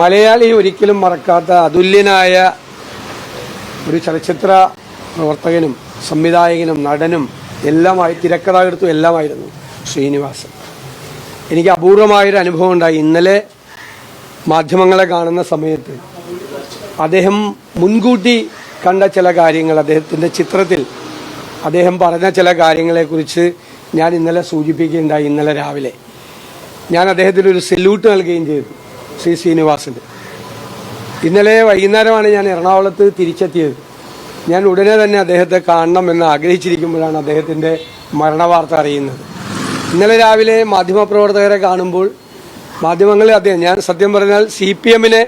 മലയാളി ഒരിക്കലും മറക്കാത്ത അതുല്യനായ ഒരു ചലച്ചിത്ര പ്രവർത്തകനും സംവിധായകനും നടനും എല്ലാമായി തിരക്കഥാകൃത്തും എല്ലാമായിരുന്നു ശ്രീനിവാസൻ. എനിക്ക് അപൂർവമായൊരു അനുഭവം ഉണ്ടായി. ഇന്നലെ മാധ്യമങ്ങളെ കാണുന്ന സമയത്ത് അദ്ദേഹം മുൻകൂട്ടി കണ്ട ചില കാര്യങ്ങൾ അദ്ദേഹത്തിന്റെ ചിത്രത്തിൽ അദ്ദേഹം പറഞ്ഞ ചില കാര്യങ്ങളെക്കുറിച്ച് ഞാൻ ഇന്നലെ സൂചിപ്പിക്കുകയുണ്ടായി ഇന്നലെ രാവിലെ. ഞാൻ അദ്ദേഹത്തിന് ഒരു സെല്യൂട്ട് നൽകുകയും ചെയ്തു. ശ്രീ ശ്രീനിവാസിന്റെ ഇന്നലെ വൈകുന്നേരമാണ് ഞാൻ എറണാകുളത്ത് തിരിച്ചെത്തിയത്. ഞാൻ ഉടനെ തന്നെ അദ്ദേഹത്തെ കാണണം എന്ന് ആഗ്രഹിച്ചിരിക്കുമ്പോഴാണ് അദ്ദേഹത്തിന്റെ മരണവാർത്ത അറിയുന്നത്. ഇന്നലെ രാവിലെ മാധ്യമപ്രവർത്തകരെ കാണുമ്പോൾ മാധ്യമങ്ങളിൽ അദ്ദേഹം ഞാൻ സത്യം പറഞ്ഞാൽ സി പി എമ്മിനെ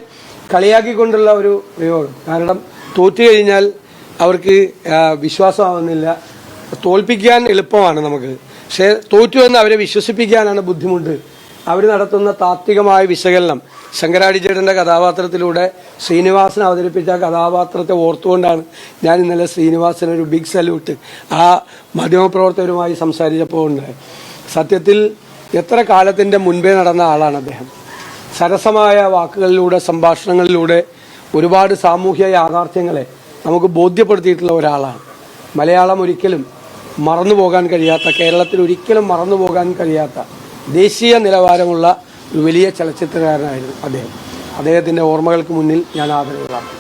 കളിയാക്കിക്കൊണ്ടുള്ള ഒരു പ്രയോഗം. കാരണം തോറ്റു കഴിഞ്ഞാൽ അവർക്ക് വിശ്വാസമാവുന്നില്ല. തോൽപ്പിക്കാൻ എളുപ്പമാണ് നമുക്ക്. പക്ഷേ തോറ്റു എന്ന് അവരെ വിശ്വസിപ്പിക്കാനാണ് ബുദ്ധിമുട്ട്. അവർ നടത്തുന്ന താത്വികമായ വിശകലനം. ശങ്കരാടിച്ചേട്ടന്റെ കഥാപാത്രത്തിലൂടെ ശ്രീനിവാസൻ അവതരിപ്പിച്ച കഥാപാത്രത്തെ ഓർത്തുകൊണ്ടാണ് ഞാൻ ഇന്നലെ ശ്രീനിവാസന് ഒരു ബിഗ് സല്യൂട്ട് ആ മാധ്യമപ്രവർത്തകരുമായി സംസാരിച്ചപ്പോൾ സത്യത്തിൽ എത്ര കാലത്തിന്റെ മുൻപേ നടന്ന ആളാണ് അദ്ദേഹം. സരസമായ വാക്കുകളിലൂടെ സംഭാഷണങ്ങളിലൂടെ ഒരുപാട് സാമൂഹ്യ യാഥാർത്ഥ്യങ്ങളെ നമുക്ക് ബോധ്യപ്പെടുത്തിയിട്ടുള്ള ഒരാളാണ്. മലയാളം ഒരിക്കലും മറന്നു പോകാൻ കഴിയാത്ത കേരളത്തിൽ ഒരിക്കലും മറന്നു പോകാൻ കഴിയാത്ത ദേശീയ നിലവാരമുള്ള ഒരു വലിയ ചലച്ചിത്രകാരനായിരുന്നു അദ്ദേഹം. അദ്ദേഹത്തിന്റെ ഓർമ്മകൾക്ക് മുന്നിൽ ഞാൻ ആദരവുകളാണ്